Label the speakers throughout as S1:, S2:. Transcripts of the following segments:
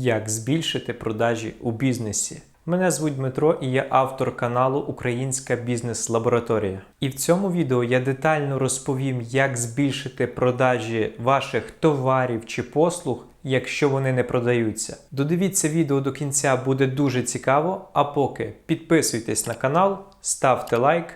S1: Як збільшити продажі у бізнесі? Мене звуть Дмитро і я автор каналу Українська бізнес-лабораторія. І в цьому відео я детально розповім, як збільшити продажі ваших товарів чи послуг, якщо вони не продаються. Додивіться відео до кінця, буде дуже цікаво. А поки підписуйтесь на канал, ставте лайк.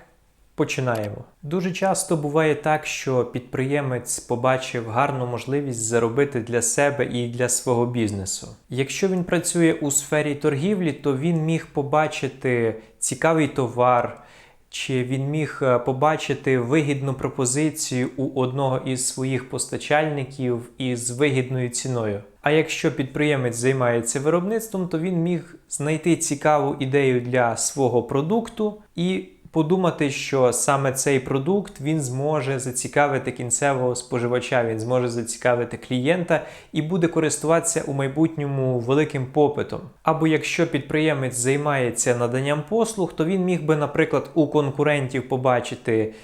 S1: Починаємо. Дуже часто буває так, що підприємець побачив гарну можливість заробити для себе і для свого бізнесу. Якщо він працює у сфері торгівлі, то він міг побачити цікавий товар, чи він міг е, побачити вигідну пропозицію у одного із своїх постачальників із вигідною ціною. А якщо підприємець займається виробництвом, то він міг знайти цікаву ідею для свого продукту і подумати, що саме цей продукт він зможе зацікавити кінцевого споживача, він зможе зацікавити клієнта і буде користуватися у майбутньому великим попитом. Або якщо підприємець займається наданням послуг, то він міг би, наприклад, у конкурентів побачити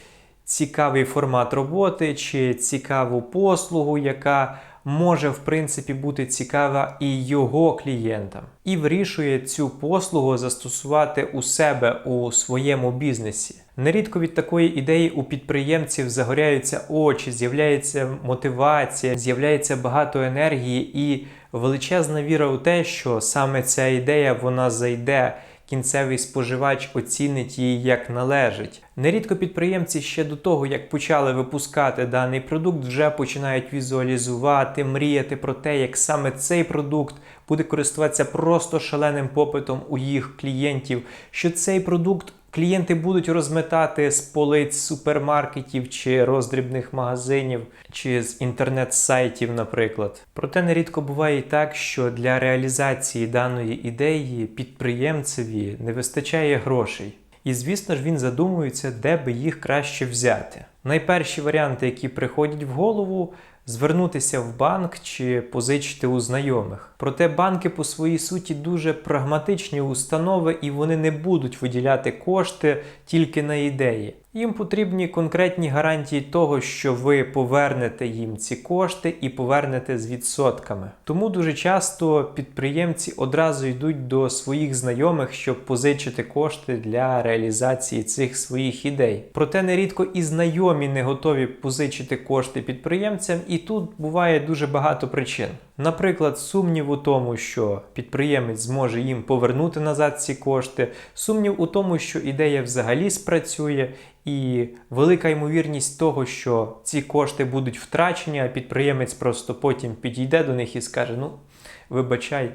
S1: цікавий формат роботи чи цікаву послугу, яка може в принципі бути цікава і його клієнтам, і вирішує цю послугу застосувати у себе у своєму бізнесі. Нерідко від такої ідеї у підприємців загоряються очі, з'являється мотивація, з'являється багато енергії і величезна віра у те, що саме ця ідея вона зайде. Кінцевий споживач оцінить її як належить. Нерідко підприємці ще до того, як почали випускати даний продукт, вже починають візуалізувати, мріяти про те, як саме цей продукт буде користуватися просто шаленим попитом у їх клієнтів, що цей продукт клієнти будуть розметати з полиць супермаркетів чи роздрібних магазинів, чи з інтернет-сайтів, наприклад. Проте нерідко буває і так, що для реалізації даної ідеї підприємцеві не вистачає грошей. І, звісно ж, він задумується, де би їх краще взяти. Найперші варіанти, які приходять в голову, звернутися в банк чи позичити у знайомих. Проте банки по своїй суті дуже прагматичні установи і вони не будуть виділяти кошти тільки на ідеї. Їм потрібні конкретні гарантії того, що ви повернете їм ці кошти і повернете з відсотками. Тому дуже часто підприємці одразу йдуть до своїх знайомих, щоб позичити кошти для реалізації цих своїх ідей. Проте нерідко і знайомі не готові позичити кошти підприємцям, і тут буває дуже багато причин. Наприклад, сумнів у тому, що підприємець зможе їм повернути назад ці кошти, сумнів у тому, що ідея взагалі спрацює, і велика ймовірність того, що ці кошти будуть втрачені, а підприємець просто потім підійде до них і скаже: Ну, вибачай,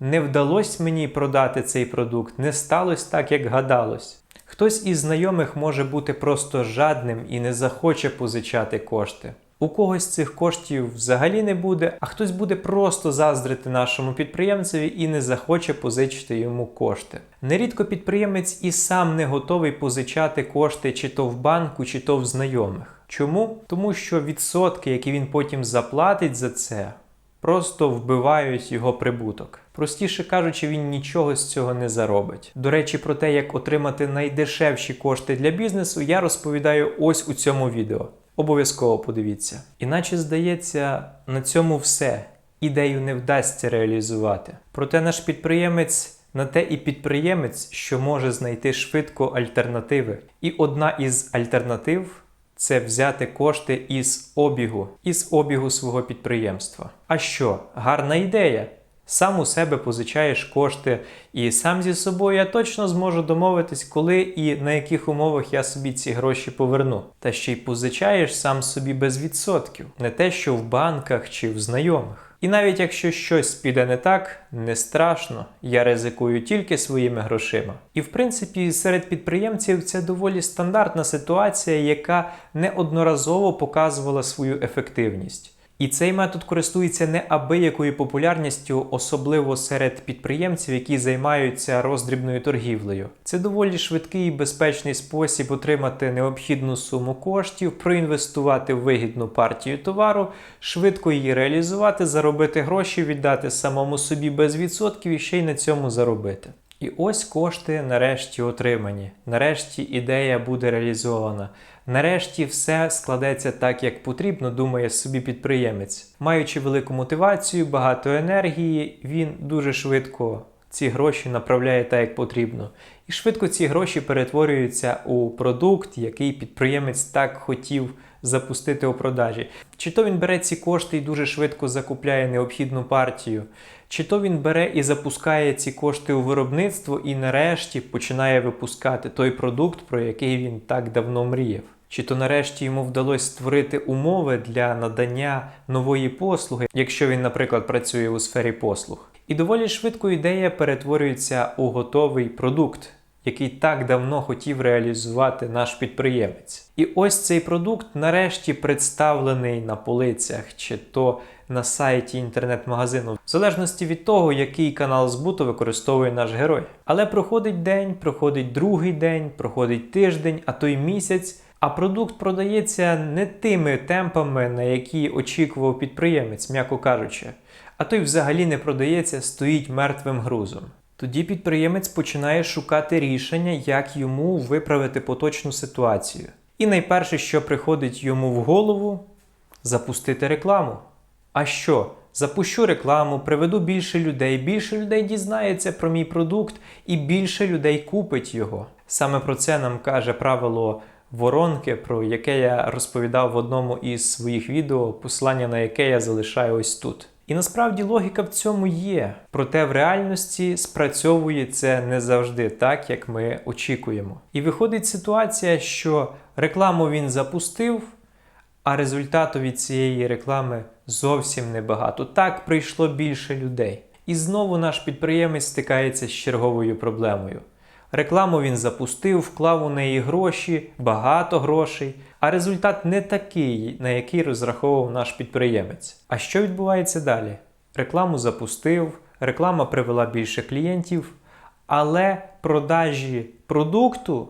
S1: не вдалося мені продати цей продукт, не сталося так, як гадалось. Хтось із знайомих може бути просто жадним і не захоче позичати кошти. У когось цих коштів взагалі не буде, а хтось буде просто заздрити нашому підприємцеві і не захоче позичити йому кошти. Нерідко підприємець і сам не готовий позичати кошти чи то в банку, чи то в знайомих. Чому? Тому що відсотки, які він потім заплатить за це, просто вбивають його прибуток. Простіше кажучи, він нічого з цього не заробить. До речі, про те, як отримати найдешевші кошти для бізнесу, я розповідаю ось у цьому відео. Обов'язково подивіться. Іначе здається, на цьому все. Ідею не вдасться реалізувати. Проте наш підприємець на те і підприємець, що може знайти швидко альтернативи. І одна із альтернатив це взяти кошти із обігу, із обігу свого підприємства. А що, гарна ідея? Сам у себе позичаєш кошти, і сам зі собою я точно зможу домовитись, коли і на яких умовах я собі ці гроші поверну. Та ще й позичаєш сам собі без відсотків, не те, що в банках чи в знайомих. І навіть якщо щось піде не так, не страшно, я ризикую тільки своїми грошима. І в принципі, серед підприємців це доволі стандартна ситуація, яка неодноразово показувала свою ефективність. І цей метод користується неабиякою популярністю, особливо серед підприємців, які займаються роздрібною торгівлею. Це доволі швидкий і безпечний спосіб отримати необхідну суму коштів, проінвестувати в вигідну партію товару, швидко її реалізувати, заробити гроші, віддати самому собі без відсотків і ще й на цьому заробити. І ось кошти нарешті отримані. Нарешті ідея буде реалізована. Нарешті все складеться так, як потрібно, думає собі підприємець. Маючи велику мотивацію, багато енергії, він дуже швидко ці гроші направляє так, як потрібно. І швидко ці гроші перетворюються у продукт, який підприємець так хотів запустити у продажі. Чи то він бере ці кошти і дуже швидко закупляє необхідну партію, чи то він бере і запускає ці кошти у виробництво і нарешті починає випускати той продукт, про який він так давно мріяв. Чи то нарешті йому вдалося створити умови для надання нової послуги, якщо він, наприклад, працює у сфері послуг. І доволі швидко ідея перетворюється у готовий продукт, який так давно хотів реалізувати наш підприємець. І ось цей продукт нарешті представлений на полицях чи то на сайті інтернет-магазину, в залежності від того, який канал збуту використовує наш герой. Але проходить день, проходить другий день, проходить тиждень, а то й місяць. А продукт продається не тими темпами, на які очікував підприємець, м'яко кажучи, а той взагалі не продається, стоїть мертвим грузом. Тоді підприємець починає шукати рішення, як йому виправити поточну ситуацію. І найперше, що приходить йому в голову, запустити рекламу. А що? Запущу рекламу, приведу більше людей, більше людей дізнається про мій продукт і більше людей купить його. Саме про це нам каже правило воронки, про яке я розповідав в одному із своїх відео, посилання на яке я залишаю ось тут. І насправді логіка в цьому є, проте в реальності спрацьовує це не завжди так, як ми очікуємо. І виходить ситуація, що рекламу він запустив, а результату від цієї реклами зовсім небагато. Так прийшло більше людей. І знову наш підприємець стикається з черговою проблемою. Рекламу він запустив, вклав у неї гроші, багато грошей, а результат не такий, на який розраховував наш підприємець. А що відбувається далі? Рекламу запустив, реклама привела більше клієнтів, але продажі продукту,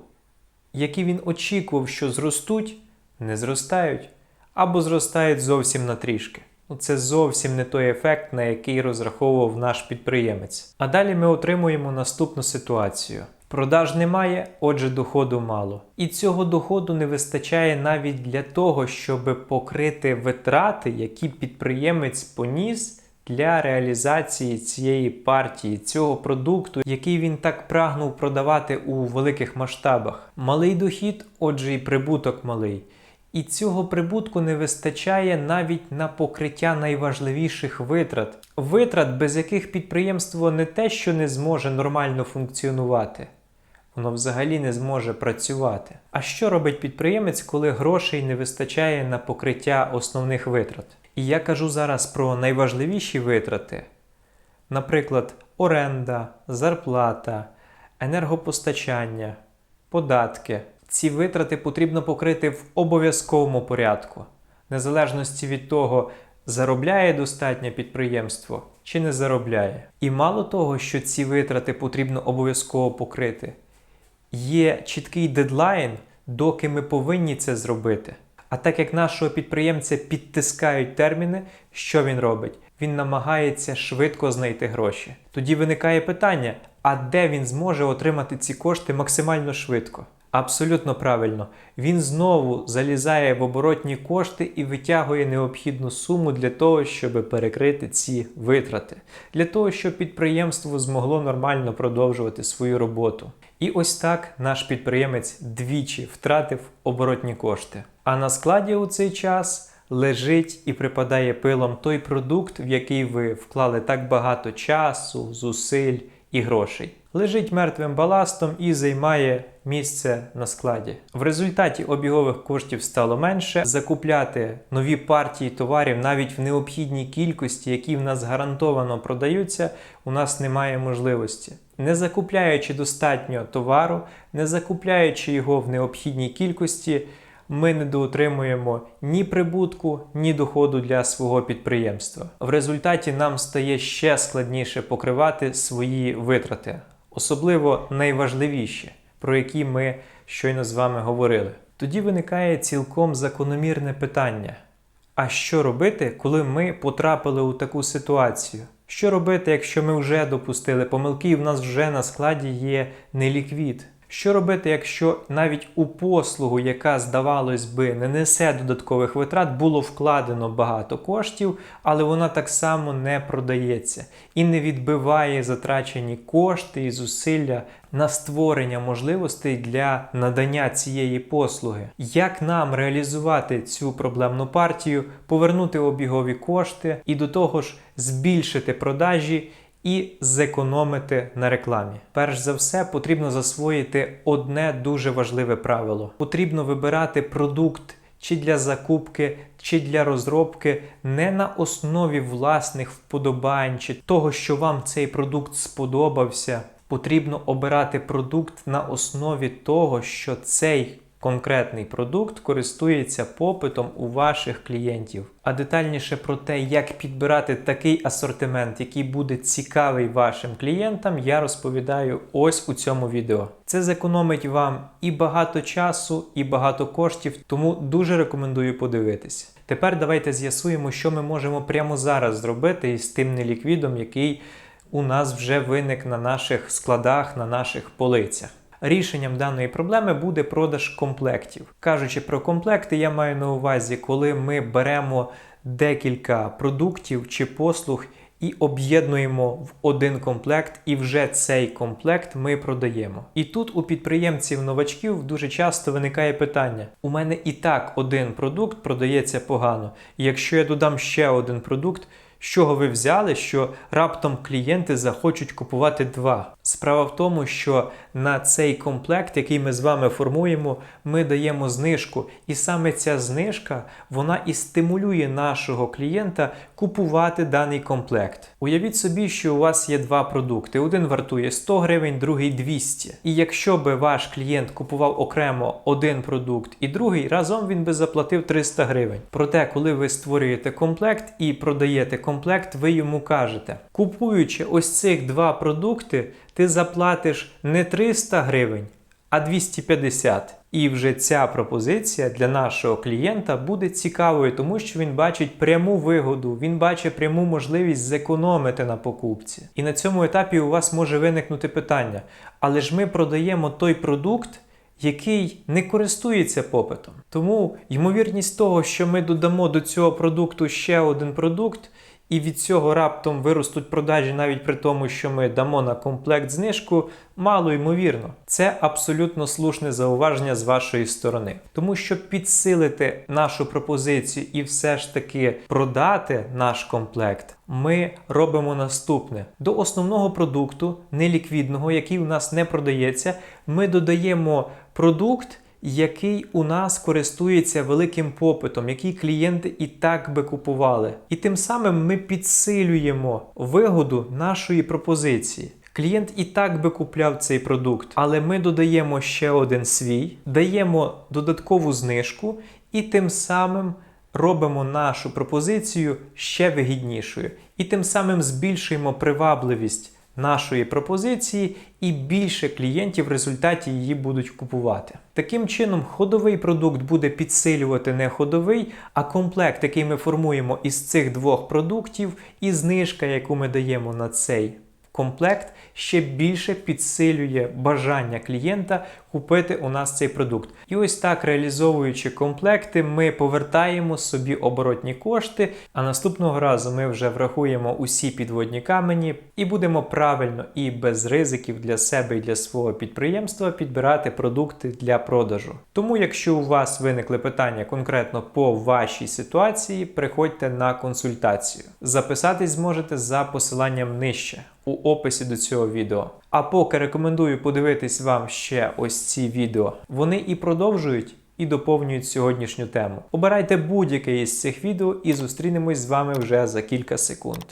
S1: які він очікував, що зростуть, не зростають або зростають зовсім на трішки. Ну, Це зовсім не той ефект, на який розраховував наш підприємець. А далі ми отримуємо наступну ситуацію. Продаж немає, отже, доходу мало. І цього доходу не вистачає навіть для того, щоб покрити витрати, які підприємець поніс для реалізації цієї партії, цього продукту, який він так прагнув продавати у великих масштабах. Малий дохід, отже, і прибуток малий. І цього прибутку не вистачає навіть на покриття найважливіших витрат, витрат, без яких підприємство не те, що не зможе нормально функціонувати, воно взагалі не зможе працювати. А що робить підприємець, коли грошей не вистачає на покриття основних витрат? І я кажу зараз про найважливіші витрати, наприклад, оренда, зарплата, енергопостачання, податки. Ці витрати потрібно покрити в обов'язковому порядку, незалежності від того, заробляє достатньо підприємство чи не заробляє. І мало того, що ці витрати потрібно обов'язково покрити, є чіткий дедлайн, доки ми повинні це зробити. А так як нашого підприємця підтискають терміни, що він робить? Він намагається швидко знайти гроші. Тоді виникає питання: а де він зможе отримати ці кошти максимально швидко? Абсолютно правильно. Він знову залізає в оборотні кошти і витягує необхідну суму для того, щоб перекрити ці витрати, для того, щоб підприємство змогло нормально продовжувати свою роботу. І ось так наш підприємець двічі втратив оборотні кошти. А на складі у цей час лежить і припадає пилом той продукт, в який ви вклали так багато часу, зусиль і грошей. Лежить мертвим баластом і займає місце на складі. В результаті обігових коштів стало менше. Закупляти нові партії товарів навіть в необхідній кількості, які в нас гарантовано продаються, у нас немає можливості. Не закупляючи достатньо товару, не закупляючи його в необхідній кількості, ми не доотримуємо ні прибутку, ні доходу для свого підприємства. В результаті нам стає ще складніше покривати свої витрати, особливо найважливіші, про які ми щойно з вами говорили. Тоді виникає цілком закономірне питання: А що робити, коли ми потрапили у таку ситуацію? Що робити, якщо ми вже допустили помилки і в нас вже на складі є неліквід? Що робити, якщо навіть у послугу, яка, здавалось би, не несе додаткових витрат, було вкладено багато коштів, але вона так само не продається і не відбиває затрачені кошти і зусилля на створення можливостей для надання цієї послуги? Як нам реалізувати цю проблемну партію, повернути обігові кошти і до того ж збільшити продажі? І зекономити на рекламі. Перш за все, потрібно засвоїти одне дуже важливе правило: потрібно вибирати продукт чи для закупки, чи для розробки не на основі власних вподобань чи того, що вам цей продукт сподобався. Потрібно обирати продукт на основі того, що цей конкретний продукт користується попитом у ваших клієнтів. А детальніше про те, як підбирати такий асортимент, який буде цікавий вашим клієнтам, я розповідаю ось у цьому відео. Це зекономить вам і багато часу, і багато коштів, тому дуже рекомендую подивитися. Тепер давайте з'ясуємо, що ми можемо прямо зараз зробити із тим неліквідом, який у нас вже виник на наших складах, на наших полицях. Рішенням даної проблеми буде продаж комплектів. Кажучи про комплекти, я маю на увазі, коли ми беремо декілька продуктів чи послуг і об'єднуємо в один комплект, і вже цей комплект ми продаємо. І тут у підприємців-новачків дуже часто виникає питання: у мене і так один продукт продається погано. І якщо я додам ще один продукт, з чого ви взяли, що раптом клієнти захочуть купувати два. Справа в тому, що на цей комплект, який ми з вами формуємо, ми даємо знижку. І саме ця знижка вона і стимулює нашого клієнта купувати даний комплект. Уявіть собі, що у вас є два продукти: один вартує 100 гривень, другий 200. І якщо би ваш клієнт купував окремо один продукт і другий, разом він би заплатив 300 гривень. Проте, коли ви створюєте комплект і продаєте комплект, ви йому кажете, купуючи ось цих два продукти ти заплатиш не 300 гривень, а 250. І вже ця пропозиція для нашого клієнта буде цікавою, тому що він бачить пряму вигоду, він бачить пряму можливість зекономити на покупці. І на цьому етапі у вас може виникнути питання: але ж ми продаємо той продукт. Який не користується попитом. Тому ймовірність того, що ми додамо до цього продукту ще один продукт, і від цього раптом виростуть продажі навіть при тому, що ми дамо на комплект знижку, мало ймовірно. Це абсолютно слушне зауваження з вашої сторони. Тому щоб підсилити нашу пропозицію і все ж таки продати наш комплект, ми робимо наступне: до основного продукту, неліквідного, який у нас не продається, ми додаємо продукт який у нас користується великим попитом, який клієнти і так би купували. І тим самим ми підсилюємо вигоду нашої пропозиції. Клієнт і так би купляв цей продукт, але ми додаємо ще один свій, даємо додаткову знижку і тим самим робимо нашу пропозицію ще вигіднішою. І тим самим збільшуємо привабливість нашої пропозиції, і більше клієнтів в результаті її будуть купувати. Таким чином, ходовий продукт буде підсилювати не ходовий, а комплект, який ми формуємо із цих двох продуктів, і знижка, яку ми даємо на цей комплект ще більше підсилює бажання клієнта купити у нас цей продукт. І ось так, реалізовуючи комплекти, ми повертаємо собі оборотні кошти, а наступного разу ми вже врахуємо усі підводні камені і будемо правильно і без ризиків для себе і для свого підприємства підбирати продукти для продажу. Тому, якщо у вас виникли питання конкретно по вашій ситуації, приходьте на консультацію. Записатись зможете за посиланням нижче у описі до цього відео. А поки рекомендую подивитись вам ще ось ці відео. Вони і продовжують. І доповнюють сьогоднішню тему. Обирайте будь-яке із цих відео і зустрінемось з вами вже за кілька секунд.